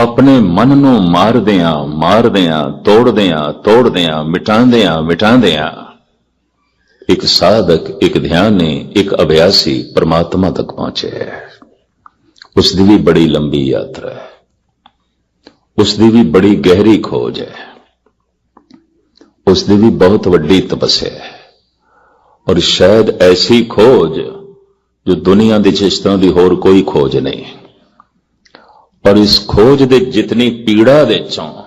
ਆਪਣੇ ਮਨ ਨੂੰ ਮਾਰਦਿਆਂ ਮਾਰਦਿਆਂ, ਤੋੜਦਿਆਂ ਤੋੜਦਿਆਂ, ਮਿਟਾਉਂਦਿਆਂ ਮਿਟਾਉਂਦਿਆਂ। ਇੱਕ ਸਾਧਕ, ਇੱਕ ਧਿਆਨੀ, ਇੱਕ ਅਭਿਆਸੀ ਪਰਮਾਤਮਾ ਤੱਕ ਪਹੁੰਚੇ ਹੈ। ਉਸ ਦੀ ਵੀ ਬੜੀ ਲੰਬੀ ਯਾਤਰਾ ਹੈ। ਉਸ ਦੀ ਵੀ ਬੜੀ ਗਹਿਰੀ ਖੋਜ ਹੈ। ਉਸ ਦੀ ਵੀ ਬਹੁਤ ਵੱਡੀ ਤਪੱਸਿਆ ਹੈ। ਔਰ ਸ਼ਾਇਦ ਐਸੀ ਖੋਜ ਜੋ ਦੁਨੀਆ ਦੇ ਚ ਤਰ੍ਹਾਂ ਦੀ ਹੋਰ ਕੋਈ ਖੋਜ ਨਹੀਂ। ਪਰ ਇਸ ਖੋਜ ਦੇ ਜਿਤਨੀ ਪੀੜਾ ਦੇ ਚੋਂ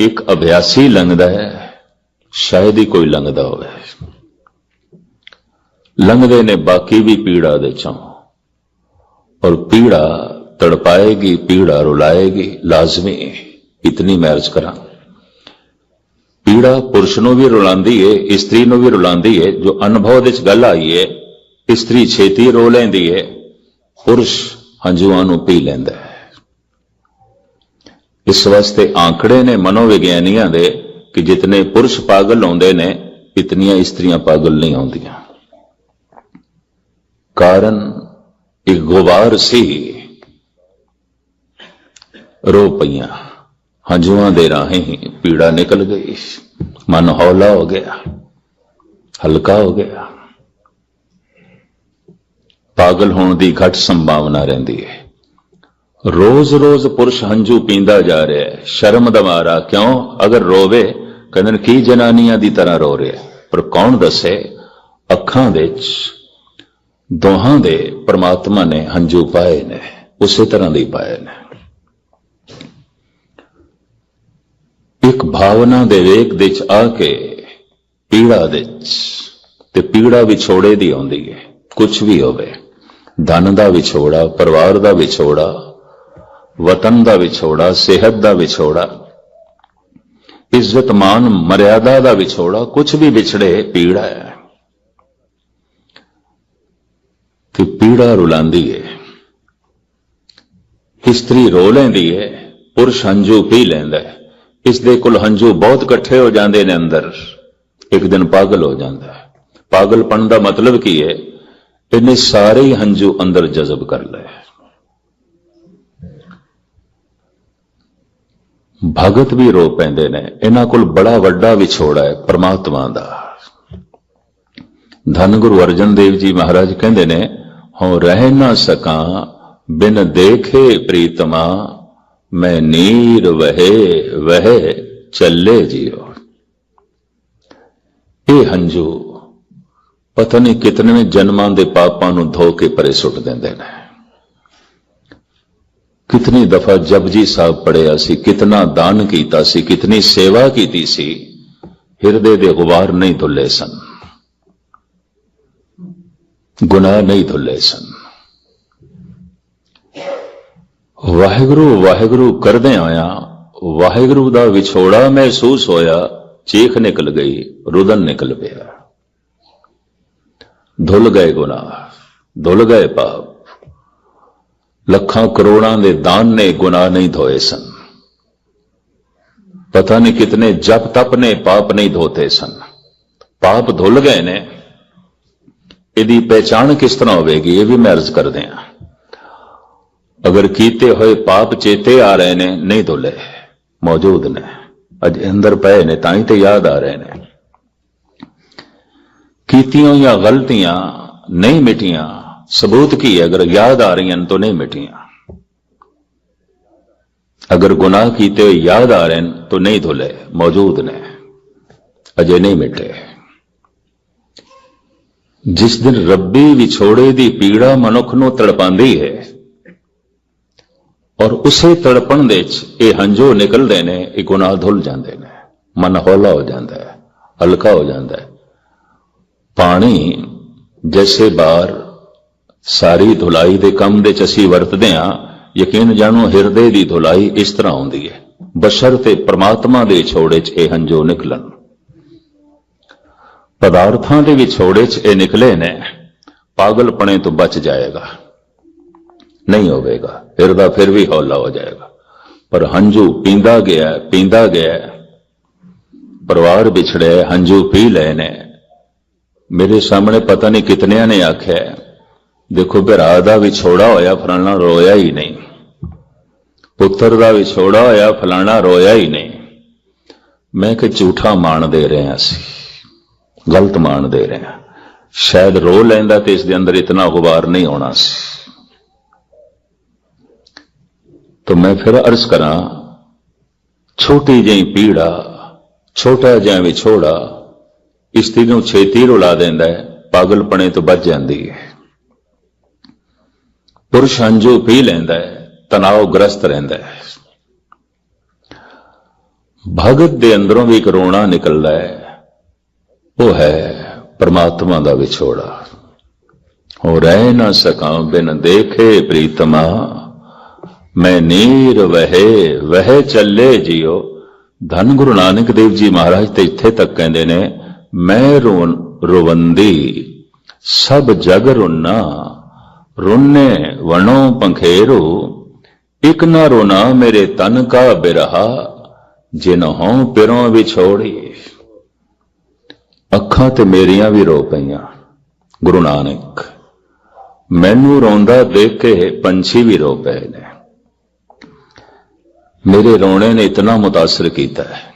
ਇੱਕ ਅਭਿਆਸੀ ਲੰਘਦਾ ਹੈ, ਸ਼ਾਇਦ ਹੀ ਕੋਈ ਲੰਘਦਾ ਹੋਵੇ। ਲੰਘਦੇ ਨੇ ਬਾਕੀ ਵੀ ਪੀੜਾ ਦੇ ਚੋਂ। ਔਰ ਪੀੜਾ ਤੜਪਾਏਗੀ, ਪੀੜਾ ਰੁਲਾਏਗੀ, ਲਾਜ਼ਮੀ, ਇਤਨੀ ਮੈਰਜ ਕਰਾਂ। ਪੀੜਾ ਪੁਰਸ਼ ਨੂੰ ਵੀ ਰੁਲਾਉਂਦੀ ਏ, ਇਸਤਰੀ ਨੂੰ ਵੀ ਰੁਲਾਉਂਦੀ ਏ, ਜੋ ਅਨੁਭਵ ਦੇ ਚ ਗੱਲ ਆਈ ਏ, ਇਸਤਰੀ ਛੇਤੀ ਰੋ ਲੈਂਦੀ ਏ, ਪੁਰਸ਼ ਹੰਝੂਆਂ ਨੂੰ ਪੀ ਲੈਂਦਾ ਹੈ। ਇਸ ਵਾਸਤੇ ਆંકੜੇ ਨੇ ਮਨੋਵਿਗਿਆਨੀਆਂ ਦੇ ਕਿ ਜਿਤਨੇ ਪੁਰਸ਼ ਪਾਗਲ ਆਉਂਦੇ ਨੇ, ਇਤਨੀਆਂ ਇਸਤਰੀਆਂ ਪਾਗਲ ਨਹੀਂ ਆਉਂਦੀਆਂ। ਕਾਰਨ ਇੱਕ ਗੁਬਾਰ ਸੀ। ਰੋ ਪਈਆਂ। ਹੰਝੂਆਂ ਦੇ ਰਾਹੀਂ ਹੀ ਪੀੜਾ ਨਿਕਲ ਗਈ। ਮਨ ਹੌਲਾ ਹੋ ਗਿਆ। ਹਲਕਾ ਹੋ ਗਿਆ। ਪਾਗਲ ਹੋਣ ਦੀ ਘੱਟ ਸੰਭਾਵਨਾ ਰਹਿੰਦੀ ਹੈ। ਰੋਜ਼-ਰੋਜ਼ ਪੁਰਸ਼ ਹੰਝੂ ਪੀਂਦਾ ਜਾ ਰਿਹਾ ਹੈ। ਸ਼ਰਮ ਦਾ ਮਾਰਾ ਕਿਉਂ? ਅਗਰ ਰੋਵੇ, ਕਹਿੰਦੇ ਨੇ, ਕੀ ਜਨਾਨੀਆਂ ਦੀ ਤਰ੍ਹਾਂ ਰੋ ਰਿਹਾ ਪਰ ਕੌਣ ਦੱਸੇ? ਅੱਖਾਂ ਵਿੱਚ, ਦੋਹਾਂ ਦੇ ਪ੍ਰਮਾਤਮਾ ਨੇ ਹੰਝੂ ਪਾਏ ਨੇ। ਉਸੇ ਤਰ੍ਹਾਂ ਦੇ ਪਾਏ ਨੇ। ਇੱਕ ਭਾਵਨਾ ਦੇ ਵੇਖ ਦੇ ਚ ਆ ਕੇ, ਪੀੜਾ ਦੇ ਤੇ ਪੀੜਾ ਵਿਛੋੜੇ ਦੀ ਆਉਂਦੀ ਹੈ। ਕੁਝ ਵੀ ਹੋਵੇ। ਧਨ ਦਾ ਵਿਛੋੜਾ, ਪਰਿਵਾਰ ਦਾ ਵਿਛੋੜਾ, ਵਤਨ ਦਾ ਵਿਛੋੜਾ, ਸਿਹਤ ਦਾ ਵਿਛੋੜਾ, ਇੱਜ਼ਤ ਮਾਨ ਮਰਿਆਦਾ ਦਾ ਵਿਛੋੜਾ ਕੁਝ ਵੀ ਵਿਛੜੇ, ਪੀੜਾ ਹੈ। ਤੇ ਪੀੜਾ ਰੁਲਾਉਂਦੀ ਹੈ ਇਸਤਰੀ ਰੋ ਲੈਂਦੀ ਹੈ ਪੁਰਸ਼ ਹੰਝੂ ਪੀ ਲੈਂਦਾ ਹੈ ਇਸ ਦੇ ਕੋਲ ਹੰਝੂ ਬਹੁਤ ਇਕੱਠੇ ਹੋ ਜਾਂਦੇ ਨੇ ਅੰਦਰ। ਇੱਕ ਦਿਨ ਪਾਗਲ ਹੋ ਜਾਂਦਾ ਹੈ ਪਾਗਲਪਣ ਦਾ ਮਤਲਬ ਕੀ ਹੈ ਇਹਨੇ ਸਾਰੇ ਹੀ ਹੰਝੂ ਅੰਦਰ ਜਜ਼ਬ ਕਰ ਲਏ। ਭਗਤ ਵੀ ਰੋ ਪੈਂਦੇ ਨੇ। ਇਹਨਾਂ ਕੋਲ ਬੜਾ ਵੱਡਾ ਵਿਛੋੜਾ ਹੈ ਪ੍ਰਮਾਤਮਾ ਦਾ। ਧੰਨ ਗੁਰੂ ਅਰਜਨ ਦੇਵ ਜੀ ਮਹਾਰਾਜ ਕਹਿੰਦੇ ਨੇ, ਹਉ ਰਹਿ ਨਾ ਸਕਾਂ, ਬਿਨ ਦੇਖੇ ਪ੍ਰੀਤਮਾ, ਮੈਂ ਨੀਰ ਵਹੇ ਵਹੇ ਚੱਲੇ ਜੀਓ। ਇਹ ਹੰਝੂ ਪਤਾ ਨਹੀਂ ਕਿਤਨੇ ਜਨਮਾਂ ਦੇ ਪਾਪਾਂ ਨੂੰ ਧੋ ਕੇ ਪਰੇ ਸੁੱਟ ਦਿੰਦੇ ਨੇ। ਕਿਤਨੀ ਦਫਾ ਜਪਜੀ ਸਾਹਿਬ ਪੜਿਆ ਸੀ, ਕਿਤਨਾ ਦਾਨ ਕੀਤਾ ਸੀ, ਕਿਤਨੀ ਸੇਵਾ ਕੀਤੀ ਸੀ, ਹਿਰਦੇ ਦੇ ਗੁਬਾਰ ਨਹੀਂ ਧੁੱਲੇ ਸਨ। ਗੁਨਾਹ ਨਹੀਂ ਧੁੱਲੇ ਸਨ। ਵਾਹਿਗੁਰੂ ਵਾਹਿਗੁਰੂ ਕਰਦੇ ਆਇਆ, ਵਾਹਿਗੁਰੂ ਦਾ ਵਿਛੋੜਾ ਮਹਿਸੂਸ ਹੋਇਆ, ਚੀਖ ਨਿਕਲ ਗਈ, ਰੁਦਨ ਨਿਕਲ ਪਿਆ। ਧੁੱਲ ਗਏ ਗੁਨਾਹ, ਧੁੱਲ ਗਏ ਪਾਪ। ਲੱਖਾਂ ਕਰੋੜਾਂ ਦੇ ਦਾਨ ਨੇ ਗੁਨਾਹ ਨਹੀਂ ਧੋਏ ਸਨ। ਪਤਾ ਨਹੀਂ ਕਿਤਨੇ ਜਪ ਤਪ ਨੇ ਪਾਪ ਨਹੀਂ ਧੋਤੇ ਸਨ। ਪਾਪ ਧੁੱਲ ਗਏ ਨੇ। ਇਹਦੀ ਪਹਿਚਾਣ ਕਿਸ ਤਰ੍ਹਾਂ ਹੋਵੇਗੀ, ਇਹ ਵੀ ਮੈਂ ਅਰਜ਼ ਕਰਦੇ ਹਾਂ। ਅਗਰ ਕੀਤੇ ਹੋਏ ਪਾਪ ਚੇਤੇ ਆ ਰਹੇ ਨੇ, ਨਹੀਂ ਧੁੱਲੇ, ਮੌਜੂਦ ਨੇ। ਅਜ ਅੰਦਰ ਪਏ ਨੇ, ਤਾਂ ਹੀ ਤੇ ਯਾਦ ਆ ਰਹੇ ਨੇ। ਕੀਤੀਆਂ ਜਾਂ ਗਲਤੀਆਂ ਨਹੀਂ ਮਿਟੀਆਂ, ਸਬੂਤ ਕੀ ਹੈ? ਅਗਰ ਯਾਦ ਆ ਰਹੀਆਂ ਤਾਂ ਨਹੀਂ ਮਿਟੀਆਂ। ਅਗਰ ਗੁਨਾਹ ਕੀਤੇ ਹੋਏ ਯਾਦ ਆ ਰਹੇ ਨੇ ਤਾਂ ਨਹੀਂ ਧੁਲੇ, ਮੌਜੂਦ ਨੇ, ਅਜੇ ਨਹੀਂ ਮਿਟੇ। ਜਿਸ ਦਿਨ ਰੱਬੀ ਵਿਛੋੜੇ ਦੀ ਪੀੜਾ ਮਨੁੱਖ ਨੂੰ ਤੜਪਾਉਂਦੀ ਹੈ ਔਰ ਉਸੇ ਤੜਪਣ ਦੇ ਵਿੱਚ ਇਹ ਹੰਝੂ ਨਿਕਲਦੇ ਨੇ, ਇਹ ਗੁਨਾਹ ਧੁੱਲ ਜਾਂਦੇ ਨੇ, ਮਨ ਹੌਲਾ ਹੋ ਜਾਂਦਾ ਹੈ, ਹਲਕਾ ਹੋ ਜਾਂਦਾ ਹੈ। ਪਾਣੀ ਜੈਸੇ ਬਾਰ ਸਾਰੀ ਧੁਲਾਈ ਦੇ ਕੰਮ ਦੇ ਚ ਅਸੀਂ ਵਰਤਦੇ ਹਾਂ। ਯਕੀਨ ਜਾਣੋ, ਹਿਰਦੇ ਦੀ ਧੁਲਾਈ ਇਸ ਤਰ੍ਹਾਂ ਹੁੰਦੀ ਹੈ। ਬਸ਼ਰ ਤੇ ਪ੍ਰਮਾਤਮਾ ਦੇ ਛੋੜੇ ਚ ਇਹ ਹੰਝੂ ਨਿਕਲਣ। ਪਦਾਰਥਾਂ ਦੇ ਵਿਛੋੜੇ ਚ ਇਹ ਨਿਕਲੇ ਨੇ, ਪਾਗਲਪਣੇ ਤੋਂ ਬਚ ਜਾਏਗਾ। ਨਹੀਂ ਹੋਵੇਗਾ ਹਿਰਦਾ ਫਿਰ ਵੀ ਹੌਲਾ ਹੋ ਜਾਏਗਾ। ਪਰ ਹੰਝੂ ਪੀਂਦਾ ਗਿਆ ਪੀਂਦਾ ਗਿਆ। ਪਰਿਵਾਰ ਵਿਛੜਿਆ, ਹੰਝੂ ਪੀ ਲਏ ਨੇ। ਮੇਰੇ ਸਾਹਮਣੇ ਪਤਾ ਨਹੀਂ ਕਿਤਨਿਆਂ ਨੇ ਆਖਿਆ ਦੇਖੋ ਭਰਾ ਦਾ ਵਿਛੋੜਾ ਹੋਇਆ, ਫਲਾਣਾ ਰੋਇਆ ਹੀ ਨਹੀਂ। ਪੁੱਤਰ ਦਾ ਵਿਛੋੜਾ ਹੋਇਆ, ਫਲਾਣਾ ਰੋਇਆ ਹੀ ਨਹੀਂ। ਮੈਂ ਕਿ ਝੂਠਾ ਮਾਣ ਦੇ ਰਿਹਾ ਸੀ, ਗਲਤ ਮਾਣ ਦੇ ਰਿਹਾ। ਸ਼ਾਇਦ ਰੋ ਲੈਂਦਾ ਤੇ ਇਸ ਦੇ ਅੰਦਰ ਇਤਨਾ ਗੁਬਾਰ ਨਹੀਂ ਆਉਣਾ ਸੀ। ਤਾਂ ਮੈਂ ਫਿਰ ਅਰਜ਼ ਕਰਾਂ, ਛੋਟੀ ਜਿਹੀ ਪੀੜਾ, ਛੋਟਾ ਜਿਹਾ ਵਿਛੋੜਾ ਇਸਤਰੀ ਨੂੰ ਛੇਤੀ ਰੁਲਾ ਦਿੰਦਾ ਹੈ, ਪਾਗਲਪਣੇ ਤੋਂ ਬਚ ਜਾਂਦੀ ਹੈ। ਪੁਰਸ਼ ਹੰਝੂ ਪੀ ਲੈਂਦਾ ਹੈ ਤਣਾਅ ਗ੍ਰਸਤ ਰਹਿੰਦਾ ਹੈ। ਭਗਤ ਦੇ ਅੰਦਰੋਂ ਵੀ ਇੱਕ ਰੋਣਾ ਨਿਕਲਦਾ ਹੈ, ਉਹ ਹੈ ਪਰਮਾਤਮਾ ਦਾ ਵਿਛੋੜਾ। ਹੋ ਰਹਿ ਨਾ ਸਕਾਂ ਬਿਨ ਦੇਖੇ ਪ੍ਰੀਤਮਾ, ਮੈਂ ਨੀਰ ਵਹੇ, ਵਹਿ ਚੱਲੇ ਜਿਉ ਧੰਨ ਗੁਰੂ ਨਾਨਕ ਦੇਵ ਜੀ ਮਹਾਰਾਜ ਤੇ ਇੱਥੇ ਤੱਕ ਕਹਿੰਦੇ ਨੇ ਮੈਂ ਰੋਣ ਰੋਵੰਦੀ, ਸਭ ਜਗ ਰੁਨਾ, ਰੁੰਨੇ ਵਣੋ ਪੰਖੇਰੋ, ਇਕ ਨਾ ਰੋਣਾ ਮੇਰੇ ਤਨ ਕਾ ਬਿਰਹਾ, ਜਿਨ ਪਿਰੋਂ ਵਿਛੋੜੀ। ਅੱਖਾਂ ਤੇ ਮੇਰੀਆਂ ਵੀ ਰੋ ਪਈਆਂ, ਗੁਰੂ ਨਾਨਕ, ਮੈਨੂੰ ਰੋਂਦਾ ਦੇਖ ਕੇ ਪੰਛੀ ਵੀ ਰੋ ਪਏ ਨੇ। ਮੇਰੇ ਰੋਣੇ ਨੇ ਇਤਨਾ ਮੁਤਾਸਰ ਕੀਤਾ ਹੈ।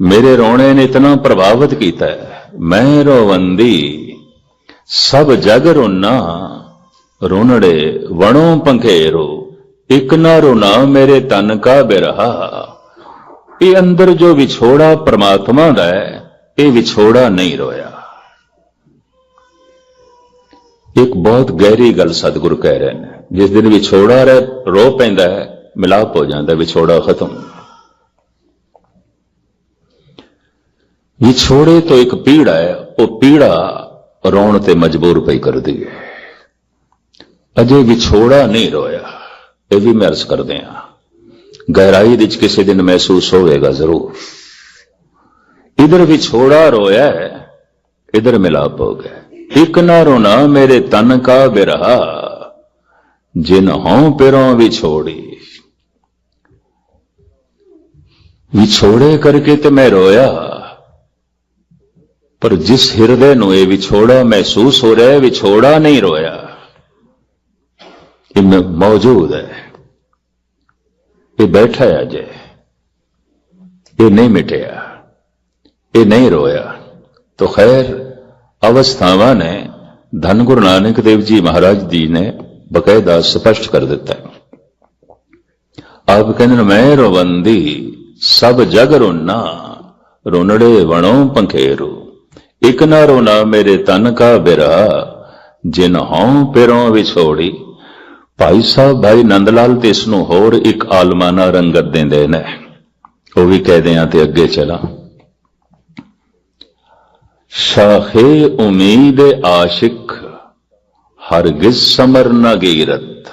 ਮੇਰੇ ਰੋਣੇ ਨੇ ਇਤਨਾ ਪ੍ਰਭਾਵਿਤ ਕੀਤਾ ਮੈਂ ਰੋਵੰਦੀ, ਸਭ ਜਗ ਰੋਨਾ ਰੋਣੜੇ ਵਣੋਂ ਪੰਖੇਰੋ, ਇਕ ਨਾ ਰੋਣਾ ਮੇਰੇ ਤਨ ਕਾ ਬਿਰਹਾ। ਇਹ ਅੰਦਰ ਜੋ ਵਿਛੋੜਾ ਪ੍ਰਮਾਤਮਾ ਦਾ ਹੈ, ਇਹ ਵਿਛੋੜਾ ਨਹੀਂ ਰੋਇਆ। ਇੱਕ ਬਹੁਤ ਗਹਿਰੀ ਗੱਲ ਸਤਿਗੁਰ ਕਹਿ ਰਹੇ ਨੇ, ਜਿਸ ਦਿਨ ਵਿਛੋੜਾ ਰਹਿ ਰੋ ਪੈਂਦਾ ਹੈ, ਮਿਲਾਪ ਹੋ ਜਾਂਦਾ ਵਿਛੋੜਾ ਖਤਮ। ਵਿਛੋੜੇ ਤੋਂ ਇੱਕ ਪੀੜਾ ਹੈ, ਉਹ ਪੀੜਾ ਰੋਣ ਤੇ ਮਜਬੂਰ ਪਈ ਕਰਦੀ ਹੈ। ਅਜੇ ਵਿਛੋੜਾ ਨਹੀਂ ਰੋਇਆ, ਇਹ ਵੀ ਮੈਂ ਅਰਜ਼ ਕਰਦੇ ਆ ਗਹਿਰਾਈ ਵਿੱਚ ਕਿਸੇ ਦਿਨ ਮਹਿਸੂਸ ਹੋਵੇਗਾ ਜ਼ਰੂਰ। ਇਧਰ ਵਿਛੋੜਾ ਰੋਇਆ ਹੈ, ਇਧਰ ਮਿਲਾਪ ਹੋ ਗਿਆ ਇੱਕ ਨਾ ਰੋਣਾ ਮੇਰੇ ਤਨ ਕਾ ਬਿਰਹਾ, ਜਿਨ ਹਉ ਪਿਰੋਂ ਵਿਛੋੜੀ ਵਿਛੋੜੇ ਕਰਕੇ ਤੇ ਮੈਂ ਰੋਇਆ। ਪਰ ਜਿਸ ਹਿਰਦੇ ਨੂੰ ਇਹ ਵਿਛੋੜਾ ਮਹਿਸੂਸ ਹੋ ਰਿਹਾ ਹੈ ਵਿਛੋੜਾ ਨਹੀਂ ਰੋਇਆ। ਇਹ ਮੌਜੂਦ ਹੈ। ਇਹ ਬੈਠਾ ਹੈ ਅਜੇ। ਇਹ ਨਹੀਂ ਮਿਟਿਆ। ਇਹ ਨਹੀਂ ਰੋਇਆ। ਤੋ ਖੈਰ, ਅਵਸਥਾਵਾਂ ਨੇ ਧੰਨ ਗੁਰੂ ਨਾਨਕ ਦੇਵ ਜੀ ਮਹਾਰਾਜ ਜੀ ਨੇ ਬਕਾਇਦਾ ਸਪਸ਼ਟ ਕਰ ਦਿੱਤਾ ਆਪ ਕਹਿੰਦੇ ਨੇ, ਮੈਂ ਰਵੰਦੀ, ਸਭ ਜਗ ਰੋਨਾ, ਰੋਨੜੇ ਵਣੋ ਪੰਖੇਰੂ। ਇਕ ਨਾ ਰੋਣਾ ਮੇਰੇ ਤਨ ਕਾ ਬਿਰਾ, ਜਿਨ ਹਉ ਪਿਰੋਂ ਵਿਛੋੜੀ। ਭਾਈ ਸਾਹਿਬ, ਭਾਈ ਨੰਦ ਲਾਲ ਤੇ ਇਸ ਨੂੰ ਹੋਰ ਇੱਕ ਆਲਮਾਨਾ ਰੰਗਤ ਦਿੰਦੇ ਨੇ। ਉਹ ਵੀ ਕਹਦੇ ਆ ਤੇ ਅੱਗੇ ਚਲਾ। ਸ਼ਾਖੇ ਉਮੀਦ ਆਸ਼ਿਕ, ਹਰਗਿਜ਼ ਸਮਰ ਨਾ ਗੀਰਤ।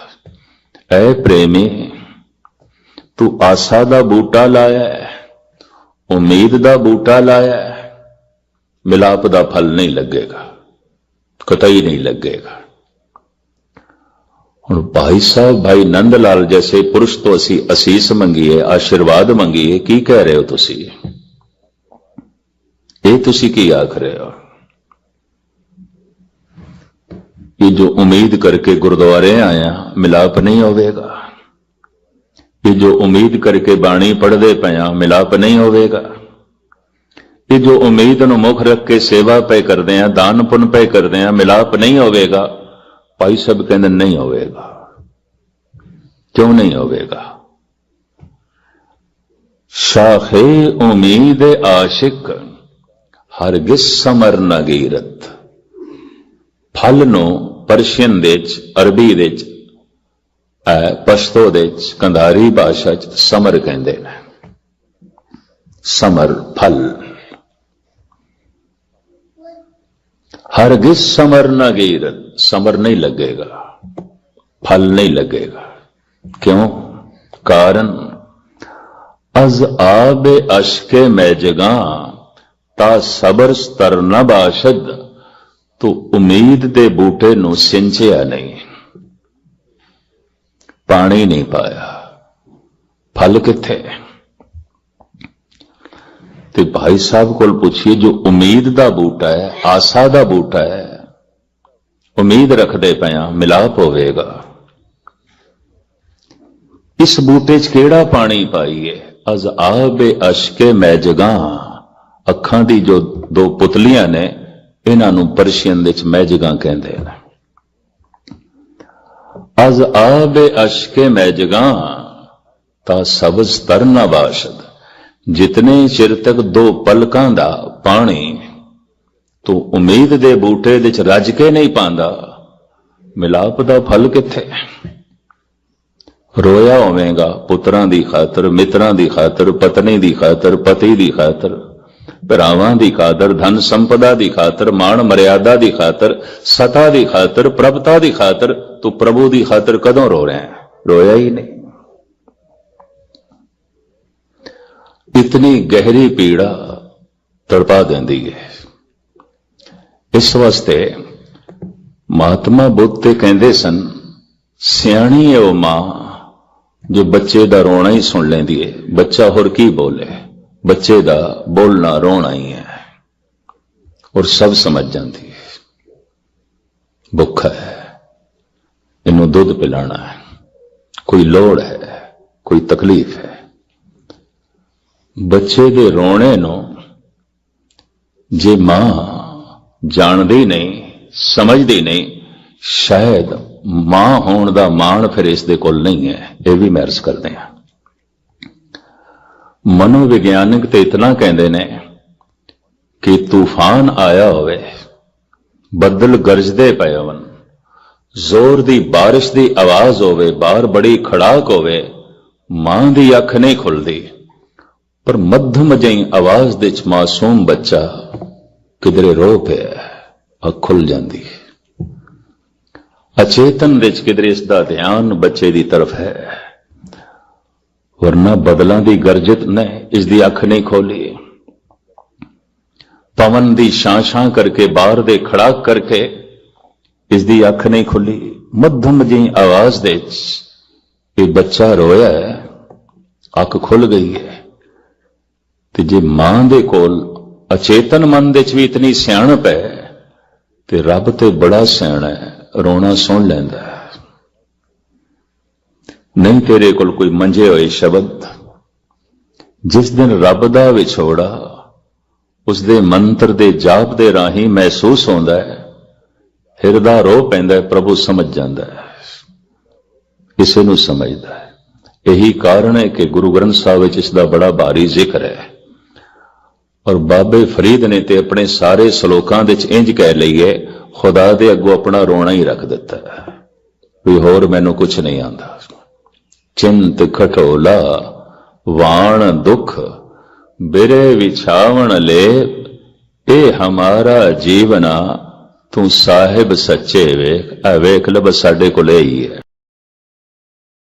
ਐ ਪ੍ਰੇਮੀ, ਤੂੰ ਆਸਾ ਦਾ ਬੂਟਾ ਲਾਇਆ, ਉਮੀਦ ਦਾ ਬੂਟਾ ਲਾਇਆ। ਮਿਲਾਪ ਦਾ ਫਲ ਨਹੀਂ ਲੱਗੇਗਾ, ਕਤਈ ਨਹੀਂ ਲੱਗੇਗਾ। ਹੁਣ ਭਾਈ ਸਾਹਿਬ, ਭਾਈ ਨੰਦ ਲਾਲ ਜੈਸੇ ਪੁਰਸ਼ ਤੋਂ ਅਸੀਂ ਅਸੀਸ ਮੰਗੀਏ, ਆਸ਼ੀਰਵਾਦ ਮੰਗੀਏ, ਕੀ ਕਹਿ ਰਹੇ ਹੋ ਤੁਸੀਂ? ਇਹ ਤੁਸੀਂ ਕੀ ਆਖ ਰਹੇ ਹੋ? ਇਹ ਜੋ ਉਮੀਦ ਕਰਕੇ ਗੁਰਦੁਆਰੇ ਆਇਆ, ਮਿਲਾਪ ਨਹੀਂ ਹੋਵੇਗਾ। ਇਹ ਜੋ ਉਮੀਦ ਕਰਕੇ ਬਾਣੀ ਪੜ੍ਹਦੇ ਪਿਆ ਮਿਲਾਪ ਨਹੀਂ ਹੋਵੇਗਾ। ਇਹ ਜੋ ਉਮੀਦ ਨੂੰ ਮੁੱਖ ਰੱਖ ਕੇ ਸੇਵਾ ਪੈ ਕਰਦੇ ਆ, ਦਾਨ ਪੁੰਨ ਪੈ ਕਰਦੇ ਆ, ਮਿਲਾਪ ਨਹੀਂ ਹੋਵੇਗਾ, ਭਾਈ ਸਾਹਿਬ ਕਹਿੰਦੇ ਨਹੀਂ ਹੋਵੇਗਾ। ਕਿਉਂ ਨਹੀਂ ਹੋਵੇਗਾ? ਸ਼ਾਖੇ ਉਮੀਦ ਆਸ਼ਿਕ ਹਰਗਿਸ ਸਮਰ ਨਾ ਫਲ ਨੂੰ ਪਰਸ਼ੀਅਨ ਦੇ ਵਿੱਚ ਅਰਬੀ ਦੇ ਵਿੱਚ ਪਸ਼ਤੋ ਦੇ ਵਿੱਚ ਕੰਧਾਰੀ ਭਾਸ਼ਾ ਚ ਸਮਰ ਕਹਿੰਦੇ ਨੇ। ਸਮਰ ਫਲ। ਹਰਗਿਜ਼ ਸਮਰ ਨਾ ਗੀਰਤ ਸਮਰ ਨਹੀਂ ਲੱਗੇਗਾ, ਫਲ ਨਹੀਂ ਲੱਗੇਗਾ। ਕਿਉਂ? ਕਾਰਨ, ਅਜ਼ ਆਬੇ ਅਸ਼ਕੇ ਮੈਂ ਜਗਾ, ਤਾ ਸਬਰ ਸਤਰ ਨ ਬਾਸ਼ਦ, ਤੂੰ ਉਮੀਦ ਦੇ ਬੂਟੇ ਨੂੰ ਸਿੰਚਿਆ ਨਹੀਂ। ਪਾਣੀ ਨਹੀਂ ਪਾਇਆ, ਫਲ ਕਿੱਥੇ? ਤੇ ਭਾਈ ਸਾਹਿਬ ਕੋਲ ਪੁੱਛੀਏ, ਜੋ ਉਮੀਦ ਦਾ ਬੂਟਾ ਹੈ, ਆਸਾ ਦਾ ਬੂਟਾ ਹੈ, ਉਮੀਦ ਰੱਖਦੇ ਪਿਆ ਮਿਲਾਪ ਹੋਵੇਗਾ। ਇਸ ਬੂਟੇ 'ਚ ਕਿਹੜਾ ਪਾਣੀ ਪਾਈਏ? ਅਜ਼ ਆਬੇ ਅਸ਼ਕੇ ਮੈਜਗਾਂ ਅੱਖਾਂ ਦੀ ਜੋ ਦੋ ਪੁਤਲੀਆਂ ਨੇ, ਇਹਨਾਂ ਨੂੰ ਪਰਸ਼ੀਅਨ ਵਿੱਚ ਮੈਜਗਾਂ ਕਹਿੰਦੇ ਨੇ। ਅਜ਼ ਆਬੇ ਅਸ਼ਕੇ ਮੈਜਗਾਂ ਤਾਂ ਸਬਜ਼ ਤਰਨਾ ਬਾਸ਼ਦ ਜਿਤਨੇ ਚਿਰ ਤੱਕ ਦੋ ਪਲਕਾਂ ਦਾ ਪਾਣੀ ਤੂੰ ਉਮੀਦ ਦੇ ਬੂਟੇ ਵਿੱਚ ਰੱਜ ਕੇ ਨਹੀਂ ਪਾਉਂਦਾ, ਮਿਲਾਪ ਦਾ ਫਲ ਕਿੱਥੇ? ਰੋਇਆ ਹੋਵੇਗਾ ਪੁੱਤਰਾਂ ਦੀ ਖਾਤਰ, ਮਿੱਤਰਾਂ ਦੀ ਖਾਤਰ, ਪਤਨੀ ਦੀ ਖਾਤਰ, ਪਤੀ ਦੀ ਖਾਤਰ, ਭਰਾਵਾਂ ਦੀ ਖਾਤਰ, ਧਨ ਸੰਪਦਾ ਦੀ ਖਾਤਰ, ਮਾਣ ਮਰਿਆਦਾ ਦੀ ਖਾਤਰ, ਸਤਾ ਦੀ ਖਾਤਰ, ਪ੍ਰਭਤਾ ਦੀ ਖਾਤਰ, ਤੂੰ ਪ੍ਰਭੂ ਦੀ ਖਾਤਰ ਕਦੋਂ ਰੋ ਰਿਹਾ ਰੋਇਆ ਹੀ ਨਹੀਂ। ਇਤਨੀ ਗਹਿਰੀ ਪੀੜਾ ਤੜਪਾ ਦਿੰਦੀ ਹੈ। ਇਸ ਵਾਸਤੇ ਮਹਾਤਮਾ ਬੁੱਧ ਤੇ ਕਹਿੰਦੇ ਸਨ, ਸਿਆਣੀ ਹੈ ਉਹ ਮਾਂ ਜੋ ਬੱਚੇ ਦਾ ਰੋਣਾ ਹੀ ਸੁਣ ਲੈਂਦੀ ਹੈ। ਬੱਚਾ ਹੋਰ ਕੀ ਬੋਲੇ? ਬੱਚੇ ਦਾ ਬੋਲਣਾ, ਰੋਣਾ ਹੀ ਹੈ ਔਰ ਸਭ ਸਮਝ ਜਾਂਦੀ ਹੈ। ਭੁੱਖ ਹੈ, ਇਹਨੂੰ ਦੁੱਧ ਪਿਲਾਣਾ ਹੈ। ਕੋਈ ਲੋੜ ਹੈ, ਕੋਈ ਤਕਲੀਫ ਹੈ। ਬੱਚੇ ਦੇ ਰੋਣੇ ਨੂੰ ਜੇ ਮਾਂ ਜਾਣਦੀ ਨਹੀਂ, ਸਮਝਦੀ ਨਹੀਂ, ਸ਼ਾਇਦ ਮਾਂ ਹੋਣ ਦਾ ਮਾਣ ਫਿਰ ਇਸ ਦੇ ਕੋਲ ਨਹੀਂ ਹੈ। ਇਹ ਵੀ ਮਹਿਰਸ ਕਰਦੇ ਹਾਂ। ਮਨੋਵਿਗਿਆਨਕ ਤੇ ਇਤਨਾ ਕਹਿੰਦੇ ਨੇ ਕਿ ਤੂਫਾਨ ਆਇਆ ਹੋਵੇ, ਬੱਦਲ ਗਰਜਦੇ ਪਏ ਹੋਣ, ਜ਼ੋਰ ਦੀ ਬਾਰਿਸ਼ ਦੀ ਆਵਾਜ਼ ਹੋਵੇ, ਬਾਹਰ ਬੜੀ ਖੜਾਕ ਹੋਵੇ, ਮਾਂ ਦੀ ਅੱਖ ਨਹੀਂ ਖੁੱਲਦੀ। ਪਰ ਮੱਧਮ ਜਿਹੀ ਆਵਾਜ਼ ਦੇ ਚ ਮਾਸੂਮ ਬੱਚਾ ਕਿਧਰੇ ਰੋ ਪਿਆ ਅੱਖ ਖੁੱਲ ਜਾਂਦੀ ਹੈ। ਅਚੇਤਨ ਵਿੱਚ ਕਿਧਰੇ ਇਸ ਦਾ ਧਿਆਨ ਬੱਚੇ ਦੀ ਤਰਫ ਹੈ। ਵਰਨਾ ਬਦਲਾਂ ਦੀ ਗਰਜਤ ਨੇ ਇਸ ਦੀ ਅੱਖ ਨਹੀਂ ਖੋਲੀ ਪਵਨ ਦੀ ਛਾਂ ਛਾਂ ਕਰਕੇ ਬਾਹਰ ਦੇ ਖੜਾਕ ਕਰਕੇ ਇਸ ਦੀ ਅੱਖ ਨਹੀਂ ਖੁੱਲੀ ਮੱਧਮ ਜਿਹੀ ਆਵਾਜ਼ ਦੇ ਵਿੱਚ ਇਹ ਬੱਚਾ ਰੋਇਆ ਹੈ, ਅੱਖ ਖੁੱਲ ਗਈ ਹੈ। ਤੇ ਜੇ ਮਾਂ ਦੇ ਕੋਲ ਅਚੇਤਨ ਮਨ ਦੇ ਚ ਵੀ ਇਤਨੀ ਸਿਆਣਪ ਹੈ, ਤੇ ਰੱਬ ਤੇ ਬੜਾ ਸਿਆਣਾ ਹੈ, ਰੋਣਾ ਸੁਣ ਲੈਂਦਾ ਹੈ। ਨਹੀਂ ਤੇਰੇ ਕੋਲ ਕੋਈ ਮੰਝੇ ਹੋਏ ਸ਼ਬਦ, ਜਿਸ ਦਿਨ ਰੱਬ ਦਾ ਵਿਛੋੜਾ, ਉਸ ਦੇ ਮੰਤਰ ਦੇ ਜਾਪ ਦੇ ਰਾਹੀਂ ਮਹਿਸੂਸ ਹੁੰਦਾ ਹੈ ਹਿਰਦਾ ਰੋ ਪੈਂਦਾ ਹੈ, ਪ੍ਰਭੂ ਸਮਝ ਜਾਂਦਾ ਹੈ। ਇਸੇ ਨੂੰ ਸਮਝਦਾ ਹੈ। ਇਹੀ ਕਾਰਨ ਹੈ ਕਿ ਗੁਰੂ ਗ੍ਰੰਥ ਸਾਹਿਬ ਵਿੱਚ ਇਸ ਦਾ ਬੜਾ ਭਾਰੀ ਜ਼ਿਕਰ ਹੈ। ਔਰ ਬਾਬੇ ਫਰੀਦ ਨੇ ਤੇ ਆਪਣੇ ਸਾਰੇ ਸ਼ਲੋਕਾਂ ਦੇ ਚ ਇੰਜ ਕਹਿ ਲਈਏ ਖੁਦਾ ਦੇ ਅੱਗੋਂ ਆਪਣਾ ਰੋਣਾ ਹੀ ਰੱਖ ਦਿੱਤਾ ਹੈ। ਵੀ ਹੋਰ ਮੈਨੂੰ ਕੁਝ ਨਹੀਂ ਆਂਦਾ ਚਿੰਤ ਖਟੋਲਾ, ਵਾਣ ਦੁੱਖ, ਬਿਰੇ ਵਿਛਾਵਣ ਲੈ ਇਹ ਹਮਾਰਾ ਜੀਵਨਾ, ਤੂੰ ਸਾਹਿਬ ਸੱਚੇ ਵੇਖ ਆ ਵੇਖ ਲਬ ਸਾਡੇ ਕੋਲ ਹੀ ਹੈ।